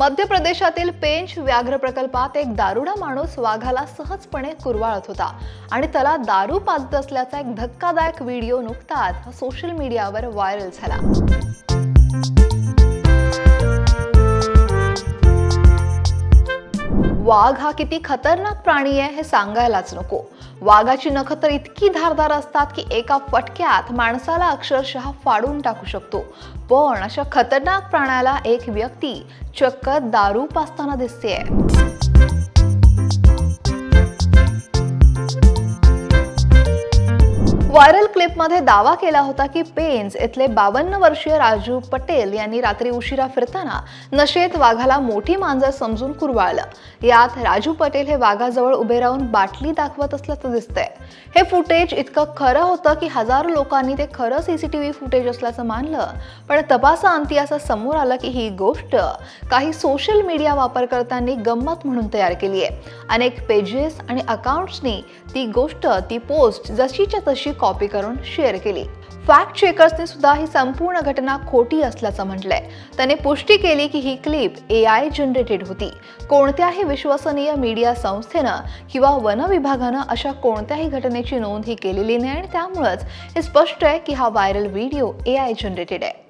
मध्य प्रदेशातील पेंच व्याघ्र प्रकल्पात एक दारुडा माणूस वाघाला सहजपणे कुरवाळत होता आणि त्याला दारू पाजत असल्याचा एक धक्कादायक व्हिडिओ नुकताच सोशल मीडियावर व्हायरल झाला. वाघ हा किती खतरनाक प्राणी आहे हे सांगायलाच नको. वाघाची नखं तर इतकी धारदार असतात की एका फटक्यात माणसाला अक्षरशः फाडून टाकू शकतो. पण अशा खतरनाक प्राण्याला एक व्यक्ती चक्क दारू पाजताना आहे व्हायरल क्लिपमध्ये दावा केला होता की पेन्स इथले बावन्न वर्षीय राजू पटेल यांनी रात्री उशिरा फिरताना नशेत वाघाला मोठी मांजर समजून कुरवाळलं. यात राजू पटेल हे वाघाजवळ उभे राहून बाटली दाखवत असल्याचं दिसतंय. हे फुटेज इतकं खरं होतं की हजारो लोकांनी ते खरं सीसीटीव्ही फुटेज असल्याचं मानलं. पण तपासाअंती असं समोर आलं की ही गोष्ट काही सोशल मीडिया वापरकर्त्यांनी गंमत म्हणून तयार केली आहे अनेक पेजेस आणि अकाउंट्सनी ती गोष्ट ती पोस्ट जशीच्या तशी कॉपी करून शेअर केली. फॅक्ट चेकर्सने सुद्धा ही संपूर्ण घटना खोटी असल्याचं म्हटलंय. त्याने पुष्टी केली की ही क्लिप ए आय जनरेटेड होती. कोणत्याही विश्वसनीय मीडिया संस्थेनं किंवा वन विभागानं अशा कोणत्याही घटनेची नोंद ही केलेली नाही आणि त्यामुळंच हे स्पष्ट आहे की हा viral video A I generated आहे.